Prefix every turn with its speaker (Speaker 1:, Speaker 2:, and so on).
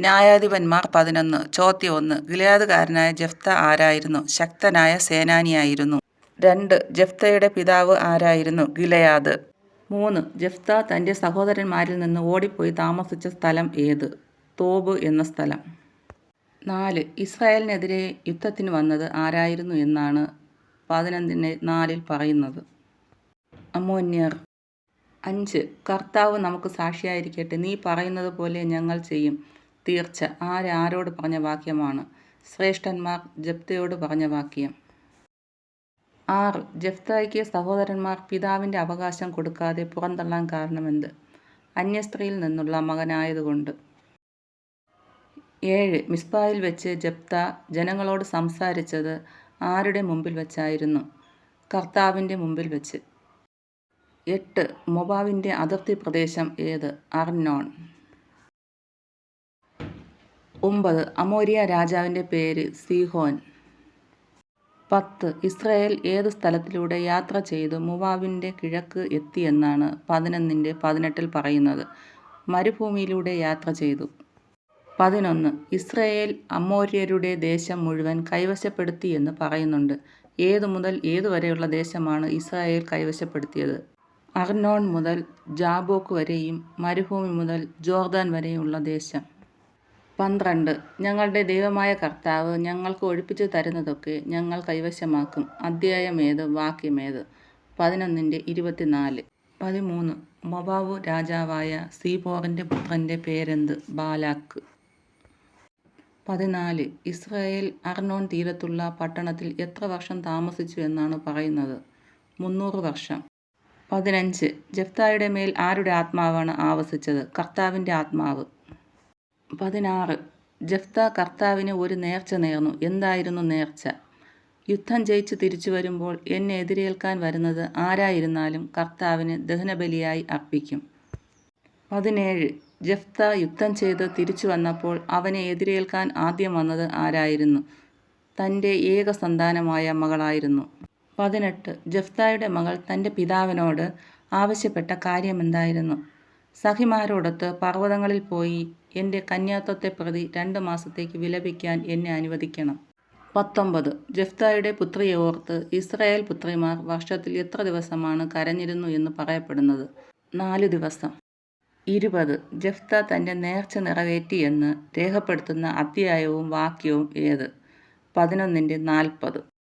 Speaker 1: ന്യായാധിപന്മാർ പതിനൊന്ന് ചോദ്യം ഒന്ന്. ഗിലയാദുകാരനായ ജഫ്ത ആരായിരുന്നു? ശക്തനായ സേനാനിയായിരുന്നു. രണ്ട് ജഫ്തയുടെ പിതാവ് ആരായിരുന്നു? ഗിലയാദ്. മൂന്ന് ജഫ്ത തന്റെ സഹോദരന്മാരിൽ നിന്ന് ഓടിപ്പോയി താമസിച്ച സ്ഥലം ഏത്? തോബ് എന്ന സ്ഥലം. നാല് ഇസ്രായേലിനെതിരെ യുദ്ധത്തിന് വന്നത് ആരായിരുന്നു എന്നാണ് പതിനൊന്നിന് നാലിൽ പറയുന്നത്. അമോന്യർ അഞ്ച് കർത്താവ് നമുക്ക് സാക്ഷിയായിരിക്കട്ടെ. നീ പറയുന്നത് പോലെ ഞങ്ങൾ ചെയ്യും. തീർച്ച ആരാരോട് പറഞ്ഞ വാക്യമാണ്. ശ്രേഷ്ഠന്മാർ ജപ്തയോട് പറഞ്ഞ വാക്യം. ആറ് ജപ്തയ്ക്ക് സഹോദരന്മാർ പിതാവിന്റെ അവകാശം കൊടുക്കാതെ പുറന്തള്ളാൻ കാരണമെന്ത്? അന്യസ്ത്രീയിൽ നിന്നുള്ള മകനായതുകൊണ്ട്. ഏഴ് മിസ്ബായിൽ വെച്ച് ജപ്ത ജനങ്ങളോട് സംസാരിച്ചത് ആരുടെ മുമ്പിൽ വെച്ചായിരുന്നു? കർത്താവിന്റെ മുമ്പിൽ വെച്ച്. എട്ട് മൊബാവിന്റെ അതിർത്തി പ്രദേശം ഏത്? അർനോൺ ഒമ്പത്. അമോരിയ രാജാവിന്റെ പേര് സീഹോൻ. പത്ത്. ഇസ്രയേൽ ഏത് സ്ഥലത്തിലൂടെ യാത്ര ചെയ്ത് മുവാവിന്റെ കിഴക്ക് എത്തിയെന്നാണ് പതിനൊന്നിന്റെ പതിനെട്ടിൽ പറയുന്നത്. മരുഭൂമിയിലൂടെ യാത്ര ചെയ്തു. പതിനൊന്ന്. ഇസ്രയേൽ അമോര്യരുടെ ദേശം മുഴുവൻ കൈവശപ്പെടുത്തി എന്ന് പറയുന്നുണ്ട്. ഏതു മുതൽ ഏതുവരെയുള്ള ദേശമാണ് ഇസ്രായേൽ കൈവശപ്പെടുത്തിയത്? അർനോൺ മുതൽ ജാബോക്ക് വരെയും മരുഭൂമി മുതൽ ജോർദാൻ വരെയുള്ള ദേശം. പന്ത്രണ്ട്. ഞങ്ങളുടെ ദൈവമായ കർത്താവ് ഞങ്ങൾക്ക് ഒഴിപ്പിച്ചു തരുന്നതൊക്കെ ഞങ്ങൾ കൈവശമാക്കും. അധ്യായമേത് വാക്യമേത് പതിനൊന്നിന്റെ ഇരുപത്തിനാല്. പതിമൂന്ന്. മൊബാവു രാജാവായ സീബോറിന്റെ പുത്രന്റെ പേരെന്ത്? ബാലാക്ക്. പതിനാല്. ഇസ്രായേൽ അർണോൺ തീരത്തുള്ള പട്ടണത്തിൽ എത്ര വർഷം താമസിച്ചു എന്നാണ് പറയുന്നത്? മുന്നൂറ് വർഷം. പതിനഞ്ച്. ജഫ്തായുടെ മേൽ ആരുടെ ആത്മാവാണ് ആവസിച്ചത്? കർത്താവിന്റെ ആത്മാവ്. പതിനാറ്. ജഫ്ത കർത്താവിന് ഒരു നേർച്ച നേർന്നു. എന്തായിരുന്നു നേർച്ച? യുദ്ധം ജയിച്ച് തിരിച്ചു വരുമ്പോൾ എന്നെ എതിരേൽക്കാൻ വരുന്നത് ആരായിരുന്നാലും കർത്താവിന് ദഹനബലിയായി അർപ്പിക്കും. പതിനേഴ്. ജഫ്ത യുദ്ധം ചെയ്ത് തിരിച്ചു വന്നപ്പോൾ അവനെ എതിരേൽക്കാൻ ആദ്യം വന്നത് ആരായിരുന്നു? തന്റെ ഏക സന്താനമായ മകളായിരുന്നു. പതിനെട്ട്. ജഫ്തായുടെ മകൾ തന്റെ പിതാവിനോട് ആവശ്യപ്പെട്ട കാര്യമെന്തായിരുന്നു? സഖിമാരോടൊത്ത് പർവതങ്ങളിൽ പോയി എന്റെ കന്യാത്വത്തെ പ്രതി രണ്ട് മാസത്തേക്ക് വിലപിക്കാൻ എന്നെ അനുവദിക്കണം. പത്തൊമ്പത്. ജഫ്തായുടെ പുത്രിയെ ഓർത്ത് ഇസ്രായേൽ പുത്രിമാർ വർഷത്തിൽ എത്ര ദിവസമാണ് കരഞ്ഞിരുന്നു എന്ന് പറയപ്പെടുന്നത്? നാല് ദിവസം. ഇരുപത്. ജഫ്ത തന്റെ നേർച്ച നിറവേറ്റി എന്ന് രേഖപ്പെടുത്തുന്ന അധ്യായവും വാക്യവും ഏത്? പതിനൊന്നിന്റെ നാൽപ്പത്.